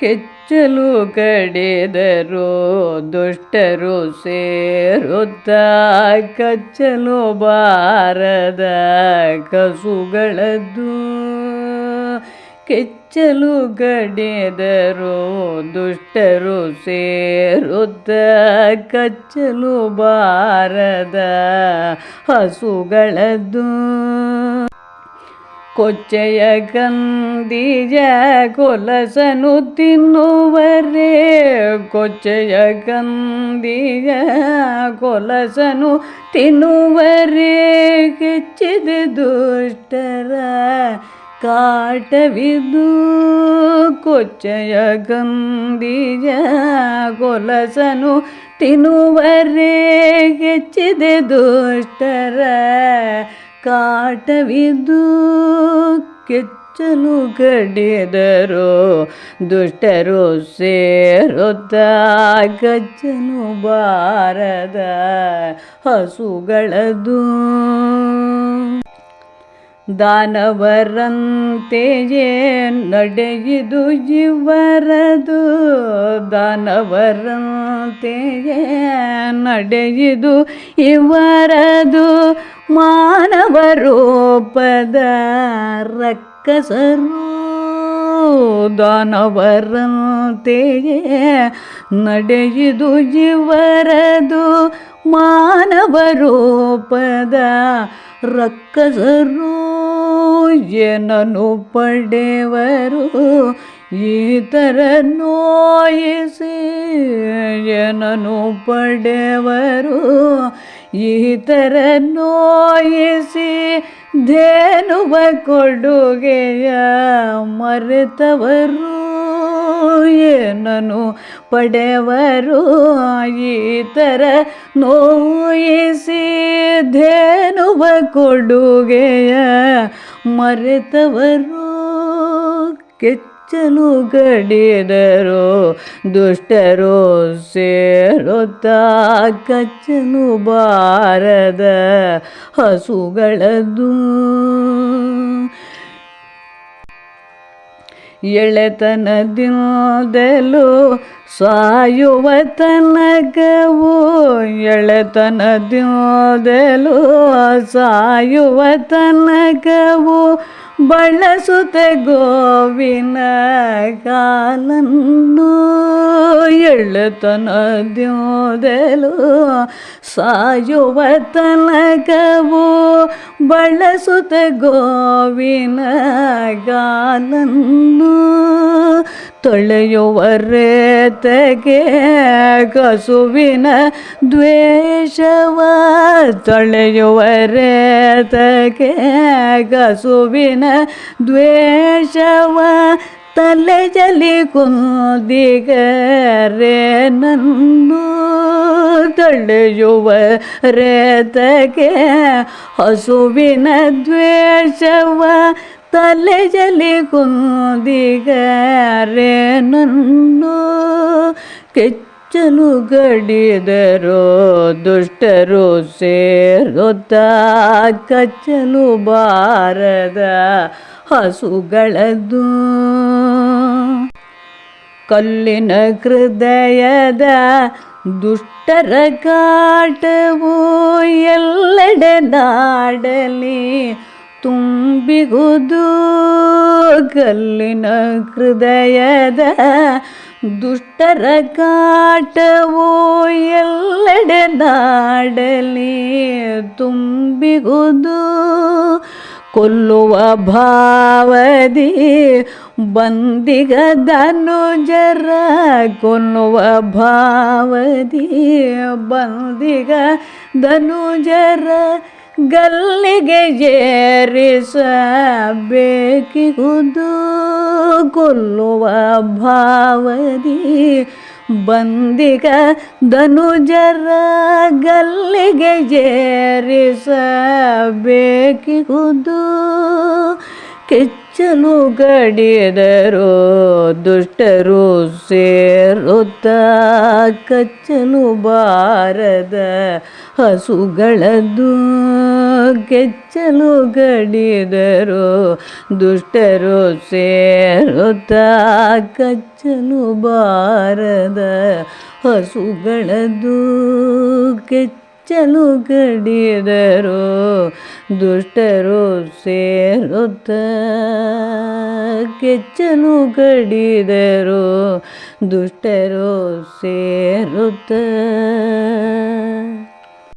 ಕೆಚ್ಚಲು ಕಡೆದರು ದುಷ್ಟರು ಸೇರುತ್ತ ಕಚ್ಚಲು ಬಾರದ ಕಸುಗಳದ್ದು. ಕೆಚ್ಚಲು ಕಡೆದರು ದುಷ್ಟರು ಸೇರುತ್ತ ಕಚ್ಚಲು ಬಾರದ ಹಸುಗಳದ್ದು. ಕೊಚ್ಚೆಯ ಕಂದೀಜ ಕೊಲಸನು ತಿನ್ನುವರೇ ಕೊಚ್ಚೆಯ ಕಂದೀಜ ಕೊಲಸನು ತಿನ್ನುವರೇ ಕೆಚ್ಚಿದ ದುಷ್ಟರ ಕಾಟವಿದು ಕೊಚ್ಚೆಯ ಕಂದೀಜ ಕೊಲಸನು ತಿನ್ನುವರೇ ಕೆಚ್ಚಿದ ದುಷ್ಟರ ಕಾಟವಿದು ಕೆಚ್ಚಲು ಗಡಿದರು ದುಷ್ಟರು ಸೇರುತ್ತ ಕಚ್ಚಲು ಬಾರದ ಹಸುಗಳದು. ದಾನವರಂತೆಯೇ ನಡೆಯಿದು ಜೀವರದು ದಾನವರಂತೆಯೇ ನಡೆಯಿದು ಇವರದು ಮಾನವ ರೂಪದ ರಕ್ಕಸರು. ದಾನವರಂತೆಯೇ ನಡೆಯಿದು ಇವರದು ಮಾನವ ರೂಪದ ರಕ್ಕಸರು. ಏನನು ಪಡೆವರು? ಈ ಥರ ನೋಯಿಸಿ ಏನನು ಪಡೆವರು, ಈತರ ನೋಯಿಸಿ ಧೇನುವ ಕೊಡುಗೆಯ ಮರೆತವರು ಏನನು ಪಡೆವರು ಈ ಥರ ನೋಯಿಸಿ ಧೇನುವ ಕೊಡುಗೆಯ ಮರೆತವರು. ಕೆಚ್ಚಲು ಗಡಿದರು ದುಷ್ಟರು ಸೇರುತ್ತ ಕಚ್ಚನು ಬಾರದ ಹಸುಗಳದು. ಎಳೆತನದಿಂದಲೂ ಸಾಯುವ ತನಕವು ಎಳೆತನದಿಂದಲೂ ಸಾಯುವ ತನಕವು ಬಳಸುತ್ತ ಗೋವಿನ ಕಾಲನ್ನು ಎಳೆತನದಿಂದಲೂ ಸಾಯುವ ತನಕವು ಬಳಸುತ್ತ ಗೋವಿನ ಗಾಲನ್ನು ತೊಳೆಯುವರೆ ತೆಗೆ ಕಸುವಿನ ದ್ವೇಷವ ತೊಳೆಯುವರೆ ತೆಗೆ ಕಸುವಿನ ದ್ವೇಷವ ತಲೆ ಜಲಿ ಕುಂದಿಗರೆ ನನ್ನು ತಳೆಯುವ ರೇತಗೆ ಹಸುವಿನ ದ್ವೇಷವ ತಲೆ ಜಲಿ ಕುಂದಿಗರೆ ನನ್ನು ಕೆಚ್ಚಲು ಗಡಿದರು, ದುಷ್ಟರು ಸೇರುತ್ತ ಕಚ್ಚನು ಬಾರದ ಹಸುಗಳದು. ಕಲ್ಲಿನ ಹೃದಯದ ದುಷ್ಟರ ಕಾಟವು ಎಲ್ಲೆಡೆ ನಾಡಲಿ ತುಂಬಿಗುದು. ಕಲ್ಲಿನ ಹೃದಯದ ದುಷ್ಟರ ಕಾಟವೋ ಎಲ್ಲೆಡೆ ನಾಡಲಿ ತುಂಬಿಗುದು. ಕೊಲ್ಲುವ ಭಾವದಿ ಬಂದಿಗ ಧನುಜರ ಕೊಲ್ಲುವ ಭಾವದಿ ಬಂದಿಗ ಧನುಜರ ಗಲ್ಲಿಗೆ ಜೇರಿಸಬೇಕಿಗುದು ಕೊಲ್ಲುವ ಭಾವದಿ ಬಂದಿಗ ಧನುಜರ ಗಲ್ಲಿಗೆ ಏರಿಸಬೇಕಿಗುದು ಕೆಚ್ಚಲು ಗಡಿಯದರು, ದುಷ್ಟರು ಸೇರುತ್ತ ಕಚ್ಚಲು ಬಾರದ ಹಸುಗಳದ್ದು. ಕೆಚ್ಚಲು ಗಡಿದರು ದುಷ್ಟರು ಸೇರುತ್ತ ಕಚ್ಚಲು ಬಾರದ ಹಸುಗಳದ್ದು. ಕೆಚ್ಚಲು ಗಡಿದರು ದುಷ್ಟರು ಸೇರುತ್ತ ಕೆಚ್ಚಲು ಗಡಿದರು ದುಷ್ಟರು ಸೇರುತ್ತ